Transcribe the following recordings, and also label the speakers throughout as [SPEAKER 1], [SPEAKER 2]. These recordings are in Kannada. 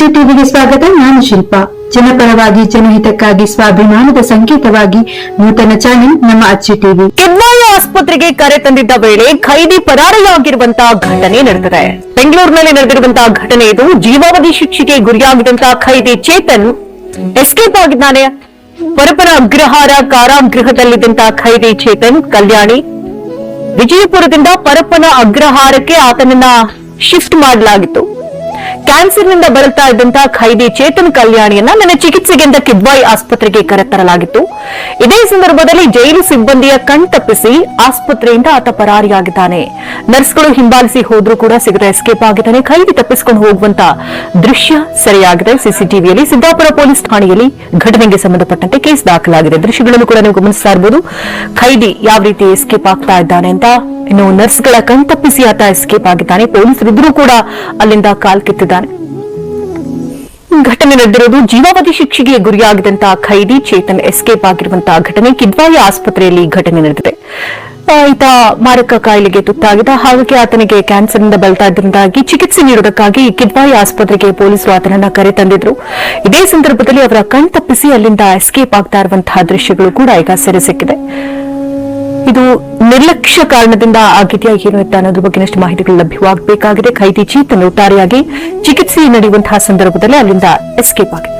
[SPEAKER 1] ಅಚ್ಚು ಟಿವಿಗೆ ಸ್ವಾಗತ. ನಾನು ಶಿಲ್ಪಾ. ಜನಪರವಾಗಿ, ಜನಹಿತಕ್ಕಾಗಿ, ಸ್ವಾಭಿಮಾನದ ಸಂಕೇತವಾಗಿ ನೂತನ ಚಾನೆಲ್ ನಮ್ಮ ಅಚ್ಚಿ ಟಿವಿ.
[SPEAKER 2] ಕಿದ್ವಾಯಿ ಆಸ್ಪತ್ರೆಗೆ ಕರೆ ತಂದಿದ್ದ ವೇಳೆ ಖೈದಿ ಪರಾರಿಯಾಗಿರುವಂತಹ ಘಟನೆ ನಡೆದಿದೆ. ಬೆಂಗಳೂರಿನಲ್ಲಿ ನಡೆದಿರುವಂತಹ ಘಟನೆ ಇದು ಜೀವಾವಧಿ ಶಿಕ್ಷೆಗೆ ಗುರಿಯಾಗಿದ್ದಂತಹ ಖೈದಿ ಚೇತನ್ ಎಸ್ಕೇಪ್ ಆಗಿದ್ದಾನೆ. ಪರಪರ ಅಗ್ರಹಾರ ಕಾರಾಗೃಹದಲ್ಲಿದ್ದಂತಹ ಖೈದಿ ಚೇತನ್ ಕಲ್ಯಾಣಿ ವಿಜಯಪುರದಿಂದ ಪರಪ್ಪನ ಅಗ್ರಹಾರಕ್ಕೆ ಆತನನ್ನ ಶಿಫ್ಟ್ ಮಾಡಲಾಗಿತ್ತು. ಕ್ಯಾನ್ಸರ್ನಿಂದ ಬಳಲ್ತಾ ಇದ್ದಂತಹ ಖೈದಿ ಚೇತನ್ ಕಲ್ಯಾಣಿಯನ್ನ ನನ್ನ ಚಿಕಿತ್ಸೆಗೆಂದ ಕಿದ್ವಾಯಿ ಆಸ್ಪತ್ರೆಗೆ ಕರೆತರಲಾಗಿತ್ತು. ಇದೇ ಸಂದರ್ಭದಲ್ಲಿ ಜೈಲು ಸಿಬ್ಬಂದಿಯ ಕಣ್ತಪ್ಪಿಸಿ ಆಸ್ಪತ್ರೆಯಿಂದ ಆತ ಪರಾರಿಯಾಗಿದ್ದಾನೆ. ನರ್ಸ್ಗಳು ಹಿಂಬಾಲಿಸಿ ಹೋದ್ರೂ ಕೂಡ ಸಿಗದ ಎಸ್ಕೇಪ್ ಆಗಿದ್ದಾನೆ. ಖೈದಿ ತಪ್ಪಿಸಿಕೊಂಡು ಹೋಗುವಂತ ದೃಶ್ಯ ಸರಿಯಾಗಿದೆ. ಸಿಸಿಟಿವಿಯಲ್ಲಿ ಸಿದ್ದಾಪುರ ಪೊಲೀಸ್ ಠಾಣೆಯಲ್ಲಿ ಘಟನೆಗೆ ಸಂಬಂಧಪಟ್ಟಂತೆ ಕೇಸ್ ದಾಖಲಾಗಿದೆ. ದೃಶ್ಯಗಳನ್ನು ಕೂಡ ನೀವು ಗಮನಿಸ್ತಾ ಇರಬಹುದು ಖೈದಿ ಯಾವ ರೀತಿ ಎಸ್ಕೇಪ್ ಆಗ್ತಾ ಇದ್ದಾನೆ ಅಂತ ಇನ್ನು ನರ್ಸ್ಗಳ ಕಣ್ತಪ್ಪಿಸಿ ಆತ ಎಸ್ಕೇಪ್ ಆಗಿದ್ದಾನೆ. ಪೊಲೀಸರಿದ್ರೂ ಕೂಡ ಅಲ್ಲಿಂದ ಕಾಲ್ ಕಿತ್ತಿದ್ದಾನೆ. ಘಟನೆ ನಡೆದಿರುವುದು ಜೀವಾವಧಿ ಶಿಕ್ಷೆಗೆ ಗುರಿಯಾಗಿದ್ದಂತಹ ಖೈದಿ ಚೇತನ್ ಎಸ್ಕೇಪ್ ಆಗಿರುವಂತಹ ಘಟನೆ ಕಿದ್ವಾಯಿ ಆಸ್ಪತ್ರೆಯಲ್ಲಿ ಘಟನೆ ನಡೆದಿದೆ. ಈತ ಮಾರಕ ಕಾಯಿಲೆಗೆ ತುತ್ತಾಗಿದ್ದ ಹಾಗಾಗಿ ಆತನಿಗೆ ಕ್ಯಾನ್ಸರ್ನಿಂದ ಬಳಲ್ತಾ ಇದ್ದರಿಂದಾಗಿ ಚಿಕಿತ್ಸೆ ನೀಡುವುದಕ್ಕಾಗಿ ಕಿದ್ವಾಯಿ ಆಸ್ಪತ್ರೆಗೆ ಪೊಲೀಸರು ಆತನನ್ನ ಕರೆ ತಂದಿದ್ರು. ಇದೇ ಸಂದರ್ಭದಲ್ಲಿ ಅವರ ಕಣ್ತಪ್ಪಿಸಿ ಅಲ್ಲಿಂದ ಎಸ್ಕೇಪ್ ಆಗ್ತಾ ಇರುವಂತಹ ದೃಶ್ಯಗಳು ಕೂಡ ಈಗ ಸೆರೆ ಸಿಕ್ಕಿದೆ. ಇದು ನಿರ್ಲಕ್ಷ್ಯ ಕಾರಣದಿಂದ ಆಗಿದೆಯಾ ಏನು ಅಂತ ಅನ್ನೋದ್ರ ಬಗ್ಗೆನಷ್ಟು ಮಾಹಿತಿಗಳು ಲಭ್ಯವಾಗಬೇಕಾಗಿದೆ. ಖೈದಿ ಚೇತನ್ ಒಟ್ಟಾರೆಯಾಗಿ ಚಿಕಿತ್ಸೆ ನಡೆಯುವಂತಹ ಸಂದರ್ಭದಲ್ಲಿ ಅಲ್ಲಿಂದ ಎಸ್ಕೇಪ್ ಆಗಿದೆ.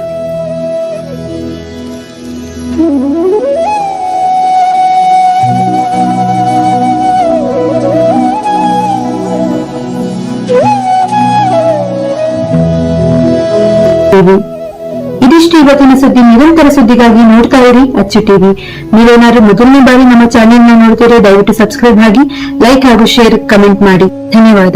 [SPEAKER 1] ಇದಿಷ್ಟು ಇವತ್ತಿನ ಸುದ್ದಿ, ನಿರಂತರ ಸುದ್ದಿಗಾಗಿ ನೋಡ್ತಾ ಇರಿ ಅಚ್ಚು ಟಿವಿ. ನೀವೇನಾದ್ರೂ ಮೊದಲನೇ ಬಾರಿ ನಮ್ಮ ಚಾನೆಲ್ನ ದಯವಿಟ್ಟು ಸಬ್ಸ್ಕ್ರೈಬ್ ಆಗಿ ಲೈಕ್ ಹಾಗೂ ಶೇರ್ ಕಮೆಂಟ್ ಮಾಡಿ. ಧನ್ಯವಾದ.